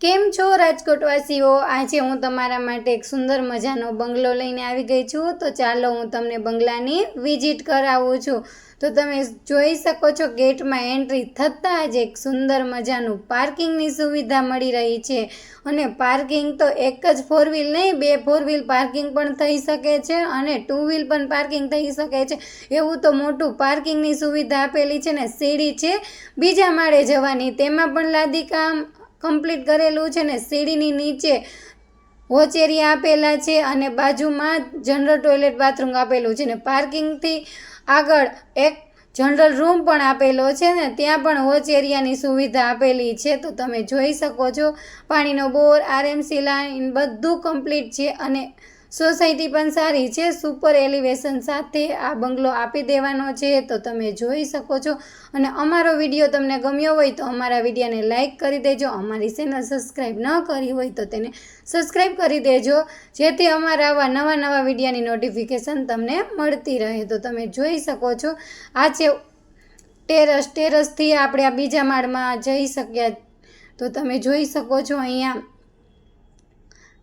કેમ છો રાજકોટવાસીઓ? આજે હું તમારા માટે એક સુંદર મજાનો બંગલો લઈને આવી ગઈ છું. તો ચાલો હું તમને બંગલાની વિઝિટ કરાવું છું. તો તમે જોઈ શકો છો ગેટમાં એન્ટ્રી થતાં જ એક સુંદર મજાનું પાર્કિંગની સુવિધા મળી રહી છે. અને પાર્કિંગ તો એક જ ફોર વ્હીલ નહીં, બે ફોર વ્હીલ પાર્કિંગ પણ થઈ શકે છે અને ટુ વ્હીલ પણ પાર્કિંગ થઈ શકે છે. એવું તો મોટું પાર્કિંગની સુવિધા આપેલી છે ને સીડી છે. બીજા માળે જવાની તેમાં પણ લાદી કામ કમ્પ્લીટ કરેલું છે ને સીડીની નીચે વોચ એરિયા આપેલા છે અને બાજુમાં જનરલ ટોયલેટ બાથરૂમ આપેલું છે ને પાર્કિંગથી આગળ એક જનરલ રૂમ પણ આપેલો છે ને ત્યાં પણ વોચ એરિયાની સુવિધા આપેલી છે. તો તમે જોઈ શકો છો, પાણીનો બોર, આરએમસી લાઈન બધું કમ્પ્લીટ છે અને સોસાયટી પણ સારી છે. સુપર એલિવેશન સાથે આ બંગલો આપી દેવાનો છે. તો તમે જોઈ શકો છો. અને અમારો વીડિયો તમને ગમ્યો હોય તો અમારા વિડીયોને લાઇક કરી દેજો. અમારી ચેનલ સબસ્ક્રાઈબ ન કરી હોય તો તેને સબસ્ક્રાઈબ કરી દેજો. જેથી અમારા આવા નવા નવા વિડીયોની નોટિફિકેશન તમને મળતી રહે. તો તમે જોઈ શકો છો. આ છે ટેરસ. ટેરસથી આપણે આ બીજા માળમાં જઈ શક્યા. તો તમે જોઈ શકો છો અહીંયા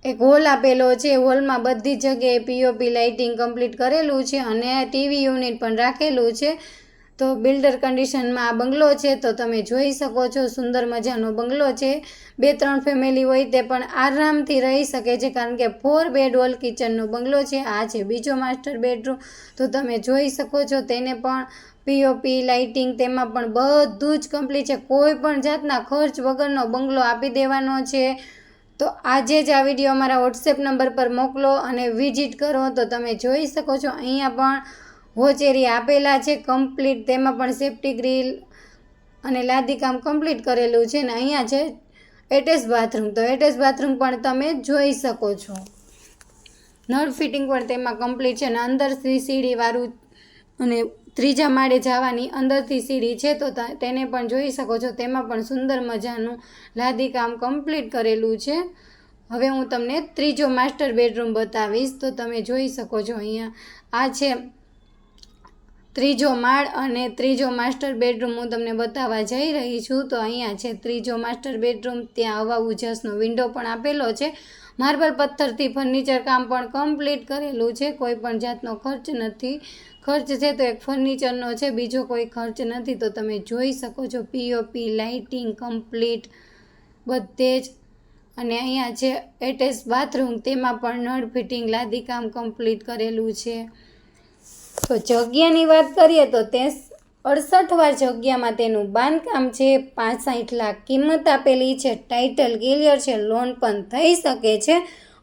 એક હોલ આપેલો છે. હોલમાં બધી જગ્યાએ પીઓપી લાઇટિંગ કમ્પ્લીટ કરેલું છે અને ટીવી યુનિટ પણ રાખેલું છે. તો બિલ્ડર કન્ડિશનમાં આ બંગલો છે. તો તમે જોઈ શકો છો સુંદર મજાનો બંગલો છે. બે ત્રણ ફેમિલી હોય તે પણ આરામથી રહી શકે છે. કારણ કે ફોર બેડ હોલ કિચનનો બંગલો છે. આ છે બીજો માસ્ટર બેડરૂમ. તો તમે જોઈ શકો છો તેને પણ પીઓપી લાઇટિંગ તેમાં પણ બધું જ કમ્પ્લીટ છે. કોઈ પણ જાતના ખર્ચ વગરનો બંગલો આપી દેવાનો છે. તો આજે જ આ વીડિયો અમારા વોટ્સએપ નંબર પર મોકલો અને વિઝિટ કરો. તો તમે જોઈ શકો છો, અહીંયા પણ હોચેરી આપેલા છે કમ્પ્લીટ તેમાં પણ સેફ્ટી ગ્રીલ અને લાદીકામ કમ્પ્લીટ કરેલું છે ને અહીંયા છે એટેચ બાથરૂમ તો એટેચ બાથરૂમ પણ તમે જોઈ શકો છો. નળ ફિટિંગ પણ તેમાં કમ્પ્લીટ છે અને અંદરથી સીડીવાળું અને ત્રીજા માળે જવાની અંદરથી સીડી છે તો તેને પણ જોઈ શકો છો. તેમાં પણ સુંદર મજાનું લાદી કામ કમ્પ્લીટ કરેલું છે. હવે હું તમને ત્રીજો માસ્ટર બેડરૂમ બતાવીશ. તો તમે જોઈ શકો છો અહીંયા આ છે ત્રીજો માળ અને ત્રીજો માસ્ટર બેડરૂમ હું તમને બતાવવા જઈ રહી છું. તો અહીંયા છે ત્રીજો માસ્ટર બેડરૂમ. ત્યાં હવા ઉજાસનો વિન્ડો પણ આપેલો છે. માર્બલ પથ્થરથી ફર્નિચર કામ પણ કમ્પ્લીટ કરેલું છે. કોઈ પણ જાતનો ખર્ચ નથી. ખર્ચ છે તો એક ફર્નિચરનો છે, બીજો કોઈ ખર્ચ નથી. તો તમે જોઈ શકો છો પીઓપી લાઇટિંગ કમ્પ્લીટ બધે જ. અને અહીંયા છે એટેચ બાથરૂમ તેમાં પણ નળ ફિટિંગ લાદીકામ કમ્પ્લીટ કરેલું છે. તો જગ્યાની વાત કરીએ તો તે અડસઠ વાર જગ્યામાં તેનું બાંધકામ છે પાંચ સાઠ લાખ કિંમત આપેલી છે, ટાઇટલ ક્લિયર છે, લોન પણ થઈ શકે છે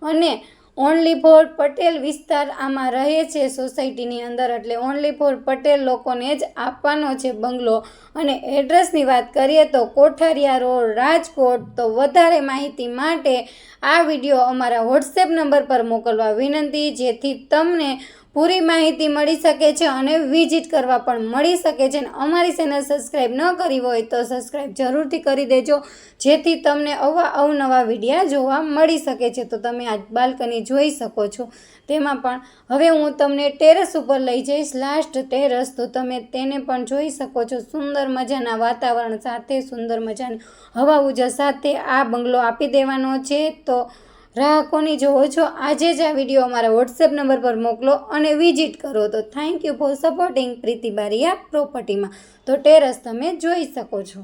અને ઓનલી ફોર પટેલ વિસ્તાર આમાં રહે છે સોસાયટીની અંદર એટલે ઓનલી ફોર પટેલ લોકોને જ આપવાનો છે બંગલો. અને એડ્રેસની વાત કરીએ તો કોઠારિયા રોડ, રાજકોટ. તો વધારે માહિતી માટે આ વીડિયો અમારા વોટ્સએપ નંબર પર મોકલવા વિનંતી, જેથી તમને પૂરી માહિતી મળી શકે છે અને વિઝિટ કરવા પણ મળી શકે છે. અને અમારી ચેનલ સબસ્ક્રાઈબ ન કરી હોય તો સબસ્ક્રાઈબ જરૂરથી કરી દેજો, જેથી તમને અવા અવનવા વિડીયા જોવા મળી શકે છે. તો તમે આ બાલ્કની જોઈ શકો છો. તેમાં પણ હવે હું તમને ટેરેસ ઉપર લઈ જઈશ, લાસ્ટ ટેરેસ. તો તમે તેને પણ જોઈ શકો છો. સુંદર મજાના વાતાવરણ સાથે, સુંદર મજાની હવા ઉજા સાથે આ બંગલો આપી દેવાનો છે. તો રાહ કોની જોવો છો, આજે જ આ વીડિયો અમારા વોટ્સએપ નંબર પર મોકલો અને વિઝિટ કરો. તો thank you for supporting Priti Bariya પ્રોપર્ટીમાં તો ટેરસ તમે જોઈ શકો છો.